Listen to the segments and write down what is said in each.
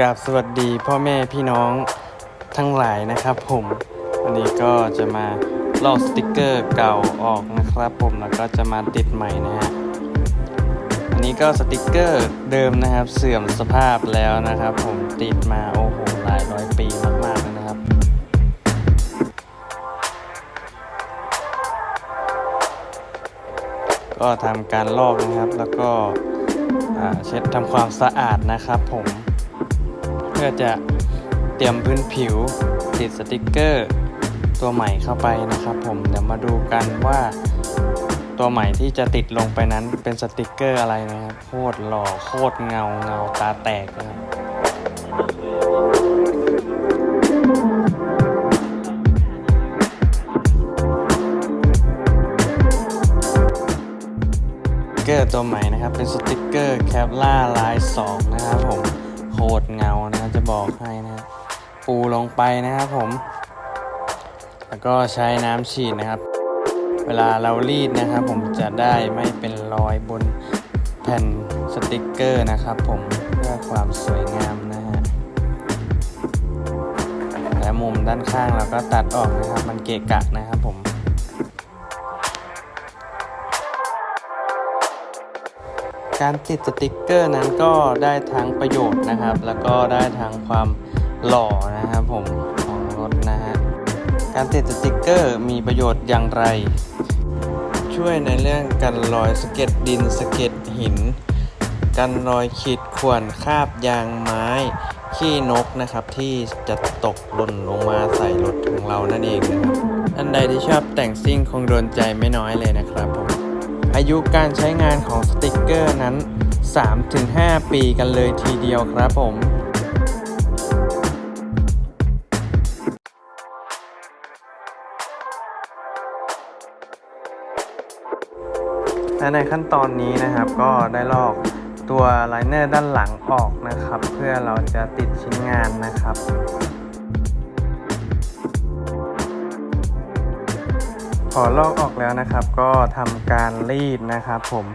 กราบสวัสดีพ่อแม่พี่น้องทั้งหลายนะครับผมวันนี้ก็จะมาลอกสติกเกอร์เก่าออกนะครับผมแล้วก็จะมาติดใหม่นะฮะอันนี้ก็สติกเกอร์เดิมนะครับเสื่อมสภาพแล้วนะครับ ผมติดมาโอ้โหหลายร้อยปีมากๆเลยนะครับก็ทำการลอกนะครับแล้วก็เช็ดทำความสะอาดนะครับผม เพื่อจะเตรียมพื้นผิวติดสติกเกอร์ ตัวใหม่เข้าไปนะครับผมเดี๋ยวมาดูกันว่า ตัวใหม่ที่จะติดลงไปนั้นเป็นสติกเกอร์อะไรนะครับโคตรหล่อโคตรเงาเงาตาแตกนะครับสติกเกอร์ตัวใหม่นะครับเป็นสติกเกอร์แคปล่าลาย 2 นะครับผม บอกให้นะครับปูลงไปนะครับผม แล้วก็ใช้น้ำฉีดนะครับ เวลาเรารีดนะครับ ผมจะได้ไม่เป็นรอยบนแผ่นสติกเกอร์นะครับ ผมเพื่อความสวยงามนะฮะและมุมด้านข้างเราก็ตัดออกนะครับ มันเกะกะนะครับผม การติดสติกเกอร์นั้นก็ได้ทั้งประโยชน์นะครับ แล้วก็ได้ทั้งความหล่อนะครับผมของรถนะฮะการติดสติกเกอร์มีประโยชน์อย่างไร ช่วยในเรื่องกันรอยสเก็ดดินสเก็ดหินกันรอยขีดข่วนคาบยางไม้ ขี้นกนะครับ ที่จะตกหล่นลงมาใส่รถของเรานั่นเองนะครับอันใดที่ชอบแต่งซิ่งคงโดนใจไม่น้อยเลยนะครับผม อายุการใช้งานของสติกเกอร์นั้น 3-5 ปีกันเลยทีเดียวครับผมและในขั้นตอนนี้นะครับก็ได้ลอกตัวไลเนอร์ด้านหลังออกนะครับ เพื่อเราจะติดชิ้นงานนะครับ พอลอกออกแล้วนะครับ ก็ทำการรีดนะครับ ผม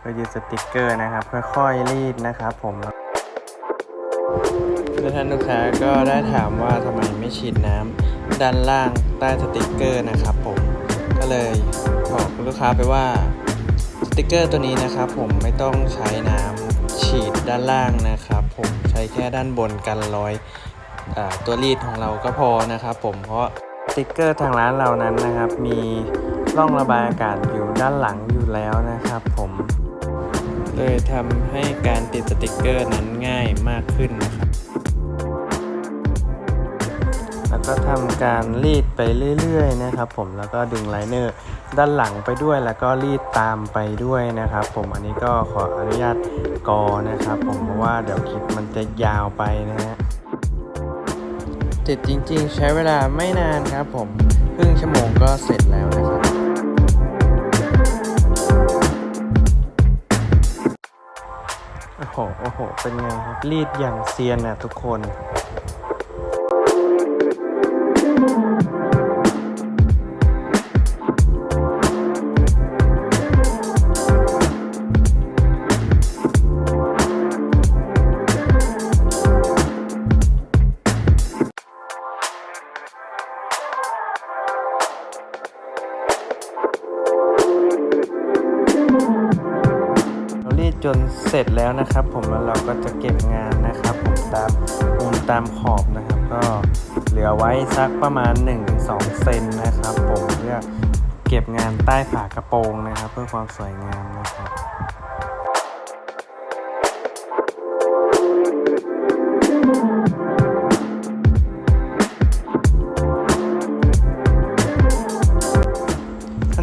โดยยึดสติกเกอร์นะครับ ค่อยๆรีดนะครับ ผมแล้วท่านลูกค้าก็ได้ถามว่าทำไมไม่ฉีดน้ำด้านล่างใต้สติกเกอร์นะครับ ผมก็เลยบอกลูกค้าไปว่าสติกเกอร์ตัวนี้นะครับ ผมไม่ต้องใช้น้ำฉีดด้านล่างนะครับ ผมใช้แค่ด้านบนกันรอยอตัวรีดของเราก็พอนะครับ ผมเพราะ ติกเกอร์ทางร้านเรานั้นนะครับ มีร่องระบายอากาศอยู่ด้านหลังอยู่แล้วนะครับ ผมเลยทำให้การติดสติกเกอร์นั้นง่ายมากขึ้นนะครับ แล้วก็ทำการรีดไปเรื่อยๆนะครับ ผมแล้วก็ดึงไลเนอร์ด้านหลังไปด้วยแล้วก็รีดตามไปด้วยนะครับ ผมอันนี้ก็ขออนุญาตกอนะครับ ผมเพราะว่าเดี๋ยวคลิปมันจะยาวไปนะฮะ ติดจริงๆ ใช้เวลาไม่นานครับผมครึ่งชั่วโมงก็เสร็จแล้วนะครับโอ้โห โอ้โห เป็นไงครับรีดอย่างเซียนน่ะทุกคน จนเสร็จแล้วนะครับ ผมแล้วเราก็จะเก็บงานนะครับ ผมตามมุมตามขอบนะครับ ก็เหลือไว้สักประมาณ 1-2 เซนนะครับ ผมเพื่อเก็บงานใต้ฝากระโปรงนะครับ เพื่อความสวยงามนะครับ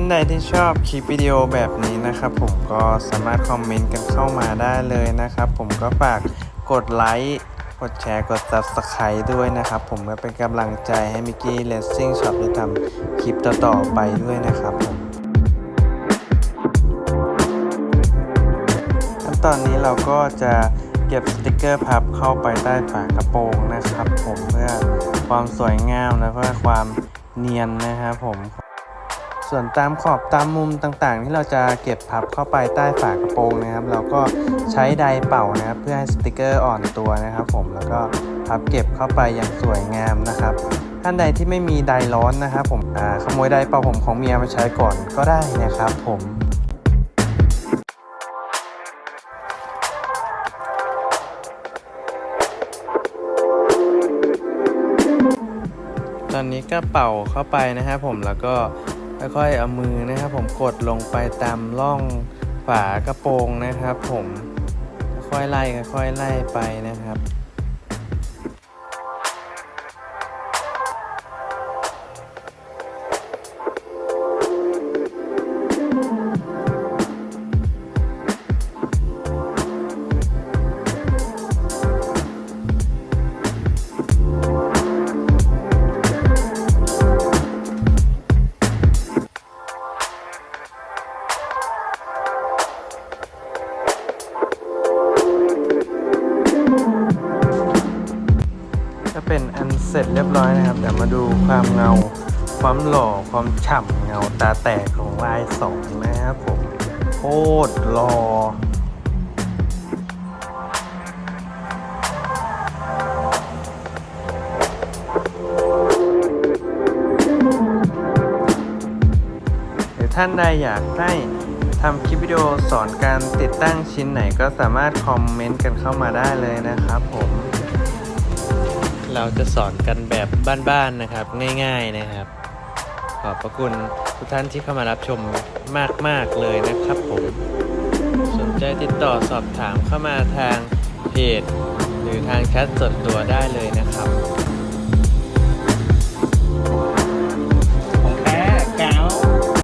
นใดที่ชอบคลิปวิดีโอแบบนี้นะครับ ผมก็สามารถคอมเมนต์กันเข้ามาได้เลยนะครับ ผมก็ฝากกดไลค์กดแชร์กด Subscribe ด้วยนะครับ ผมก็เป็นกำลังใจให้มิกกี้เลสซิ่งช็อปได้ทำคลิปต่อๆไปด้วยนะครับผมขั้นตอนนี้เราก็จะเก็บสติกเกอร์พับเข้าไปใต้ฝากระโปรงนะครับ ผมเพื่อความสวยงามและเพื่อความเนียนนะครับผม ส่วนตามขอบตามมุมต่างๆ ที่เราจะเก็บพับเข้าไปใต้ฝากระโปรงนะครับ เราก็ใช้ไดเป่านะครับ เพื่อให้สติกเกอร์อ่อนตัวนะครับผมแล้วก็พับเก็บเข้าไปอย่างสวยงามนะครับท่านใดที่ไม่มีไดร์ร้อนนะครับผมขโมยไดเป่าผมของเมียมาใช้ก่อนก็ได้นะครับผมตอนนี้ก็เป่าเข้าไปนะครับผมแล้วก็ ค่อยๆเอามือนะครับ ผมกดลงไปตามร่องฝากระโปรงนะครับ ผมค่อยไล่ค่อยไล่ไปนะ เป็นอันเสร็จเรียบร้อยนะครับเดี๋ยวมาดูความเงา ความหล่อความฉ่ำเงาตาแตกของลายสองนะครับผมโคตรหล่อหรือท่านใดอยากให้ทำคลิปวิดีโอสอนการติดตั้งชิ้นไหนก็สามารถคอมเมนต์กันเข้ามาได้เลยนะครับผม เราจะสอนกันแบบบ้านๆนะครับ ง่าย ๆนะครับ ขอบพระคุณทุกท่านที่เข้ามารับชมมากๆเลยนะครับผมสนใจติดต่อสอบถามเข้ามาทางเพจ หรือทางแชทส่วนตัวได้เลยนะครับ